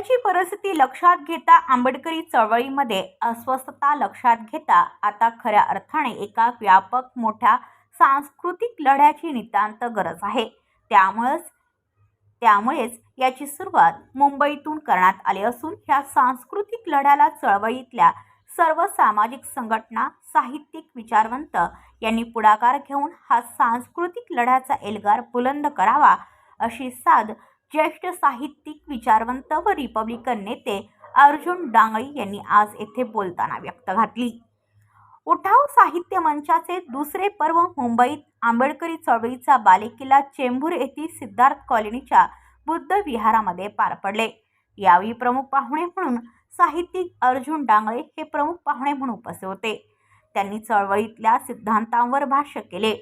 सध्याची परिस्थिती लक्षात घेता आंबेडकरी चळवळीमध्ये अस्वस्थता लक्षात घेता आता खऱ्या अर्थाने एका व्यापक मोठ्या सांस्कृतिक लढ्याची नितांत गरज आहे. त्यामुळेच त्यामुळेच याची सुरुवात मुंबईतून करण्यात आली असून ह्या सांस्कृतिक लढ्याला चळवळीतल्या सर्व सामाजिक संघटना साहित्यिक विचारवंत यांनी पुढाकार घेऊन हा सांस्कृतिक लढ्याचा एल्गार बुलंद करावा अशी साद ज्येष्ठ साहित्यिक विचारवंत व रिपब्लिकन नेते अर्जुन डांगळी यांनी आज येथे बोलताना व्यक्त घातली. उठाव साहित्य मंचाचे दुसरे पर्व मुंबईत आंबेडकरी चळवळीचा बालेकिल्ला चेंबूर येथील सिद्धार्थ कॉलनीच्या बुद्ध विहारामध्ये पार पडले. यावेळी प्रमुख पाहुणे म्हणून साहित्यिक अर्जुन डांगळे हे प्रमुख पाहुणे म्हणून उपस्थित होते. त्यांनी चळवळीतल्या सिद्धांतांवर भाष्य केले.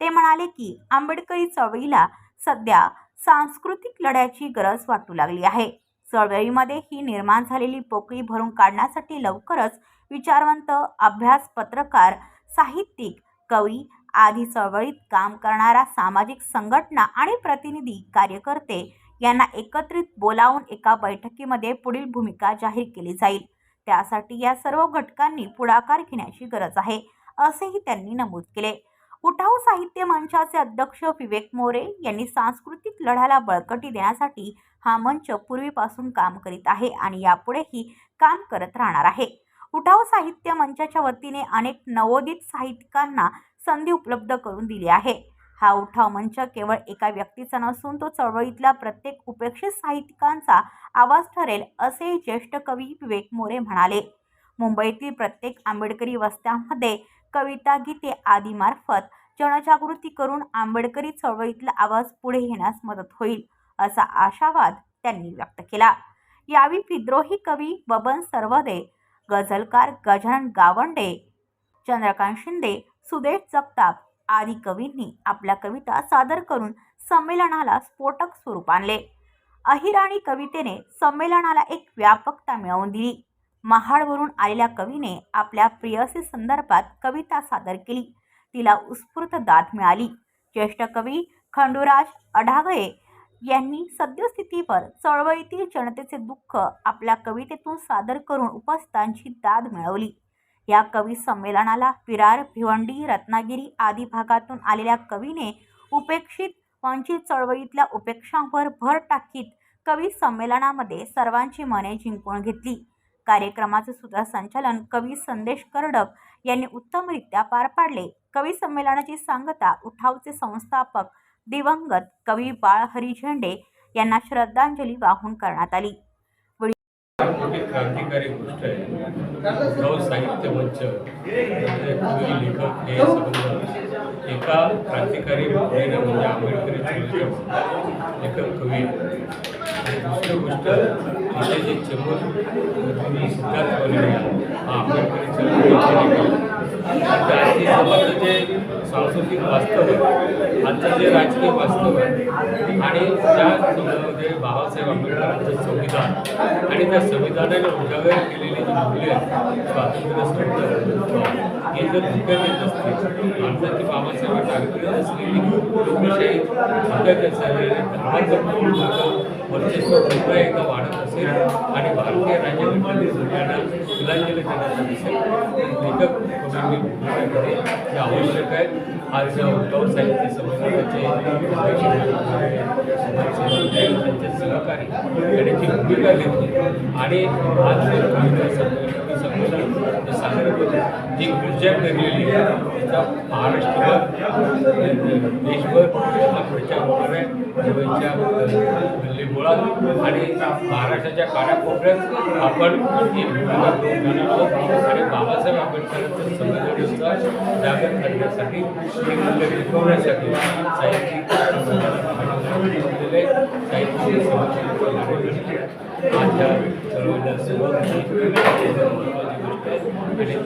ते म्हणाले की आंबेडकरी चळवळीला सध्या सांस्कृतिक लढ्याची गरज वाटू लागली आहे. चळवळीमध्ये ही निर्माण झालेली पोकळी भरून काढण्यासाठी लवकरच विचारवंत अभ्यास पत्रकार साहित्यिक कवी आदी चळवळीत काम करणारा सामाजिक संघटना आणि प्रतिनिधी कार्यकर्ते यांना एकत्रित बोलावून एका बैठकीमध्ये पुढील भूमिका जाहीर केली जाईल. त्यासाठी या सर्व घटकांनी पुढाकार घेण्याची गरज आहे असेही त्यांनी नमूद केले. उठाव साहित्य मंचाचे अध्यक्ष विवेक मोरे यांनी सांस्कृतिक लढ्याला बळकटी देण्यासाठी हा मंच पूर्वीपासून काम करीत आहे आणि यापुढेही काम करत राहणार आहे. उठाव साहित्य मंचाच्या वतीने अनेक नवोदित साहित्यिकांना संधी उपलब्ध करून दिली आहे. हा उठाव मंच केवळ एका व्यक्तीचा नसून तो चळवळीतल्या प्रत्येक उपेक्षित साहित्यिकांचा आवाज ठरेल असे ज्येष्ठ कवी विवेक मोरे म्हणाले. मुंबईतील प्रत्येक आंबेडकरी वस्त्यांमध्ये कविता गीते आदीमार्फत जनजागृती करून आंबेडकरी चळवळीतला आवाज पुढे येण्यास मदत होईल असा आशावाद त्यांनी व्यक्त केला. यावेळी विद्रोही कवी बबन सर्वदे गझलकार गजानन गावंडे चंद्रकांत शिंदे सुदेश जगताप आदी कवींनी आपल्या कविता सादर करून संमेलनाला स्फोटक स्वरूप आणले. अहिराणी कवितेने संमेलनाला एक व्यापकता मिळवून दिली. महाडवरून आलेल्या कवीने आपल्या प्रियसी संदर्भात कविता सादर केली. तिला उत्स्फूर्त दाद मिळाली. ज्येष्ठ कवी खंडुराज अढागळे यांनी सद्यस्थितीवर चळवळीतील जनतेचे दुःख आपल्या कवितेतून सादर करून उपस्थितांची दाद मिळवली. या कवी संमेलनाला विरार भिवंडी रत्नागिरी आदी भागातून आलेल्या कवीने उपेक्षित वंचित चळवळीतल्या उपेक्षांवर भर टाकीत कवी संमेलनामध्ये सर्वांची मने जिंकून घेतली. कार्यक्रमाचे सूत्रसंचालन कवी संदेश कर्डक यांनी उत्तमरित्या पार पाडले. कवी संमेलनाची सांगता उठावचे संस्थापक दिवंगत कवी बाळ हरी झेंडे यांना श्रद्धांजली वाहून करण्यात आली. मोठी क्रांतिकारी गोष्ट आहे. साहित्य मंच म्हणजे लेखक हे सगळं एका क्रांतिकारी मुलीनं म्हणजे आंबेडकरी लेखक कवी. आणि दुसरी गोष्ट तिथे जे चेंबूर मी सिद्धार्थ कॉलनी हा आंबेडकरी चळवळीचे जे सांस्कृतिक वास्तव आहे आजचं जे राजकीय वास्तव आहे आणि त्या संदर्भामध्ये बाबासाहेब आंबेडकरांचं संविधान आणि त्या संविधानाने उजागर केलेली जी मूल्य आहेत स्वातंत्र्य संत हे जर धुक्यात येत असतील भारताची बाबासाहेबांनी असलेली लोकशाही धुक्यात येत असलेली धर्माचं वर्चस्व पुन्हा एकदा वाढत असेल आणि भारतीय राज्यघटनेतील मूल्यांना तिलांजली करण्याचा दिसेल हे आवश्यक आहे आज उद्धव साहित्य संमेलनाचे सहकारी करण्याची भूमिका घेतली. आणि आज संमेलन संमेलन जी ऊर्जा पेरलेली आहे त्याचा महाराष्ट्रभर देशभर त्याचा प्रचार होणार आहे मुंबईच्या हल्लीमुळात आणि महाराष्ट्राच्या कानाकोपऱ्यात आपण ही भूमिका घेऊन आहोत आणि बाबासाहेब आंबेडकरांचं संविधानाचा जागर करण्यासाठी हे टिकवण्यासाठी साहित्यिक साहित्य संमेलन आज या चळवळीला सुरुवात झाली. गोष्ट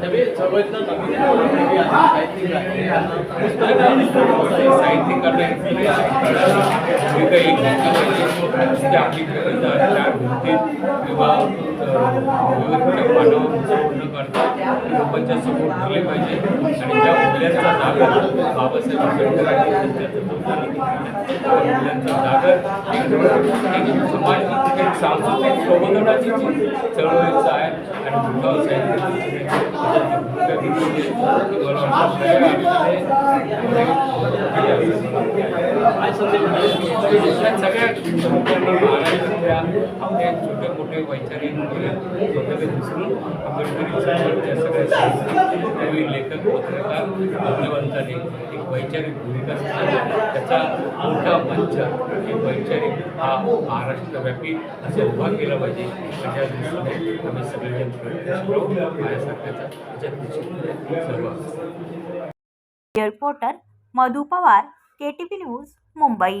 एक नवीन साहित्यिक आहे साहित्यिकांना काही आपली गरज आहे. चार भिंतीत किंवा व्यवस्थेच्या पानावर करतात लोकांच्या समोर ठरले पाहिजे आणि ज्या मूल्यांचा जागर बाबासाहेब आंबेडकरांनी त्यांच्या जागर एक समाज सांस्कृतिक प्रबोधनाची चळवळीचं आहे आणि दुर्गाव साहित्य भूमिका घेतली आहे. मला वाटतं सगळ्या आयुष्याने आपल्या छोटे मोठे वैचारिक स्वतःला विसरून आंबेडकरी सगळ्या साहित्यिक, लेखक पत्रकार मौल्यवंतांनी एक वैचारिक भूमिका त्याचा मोठा मंच एक वैचारिक हा महाराष्ट्रव्यापी असे उभा केला पाहिजे. अशा दृष्टीने आम्ही सगळेजण प्रयत्नशील आहोत. माझ्यासारख्याचा reporter Madhu Pawar KTP news Mumbai.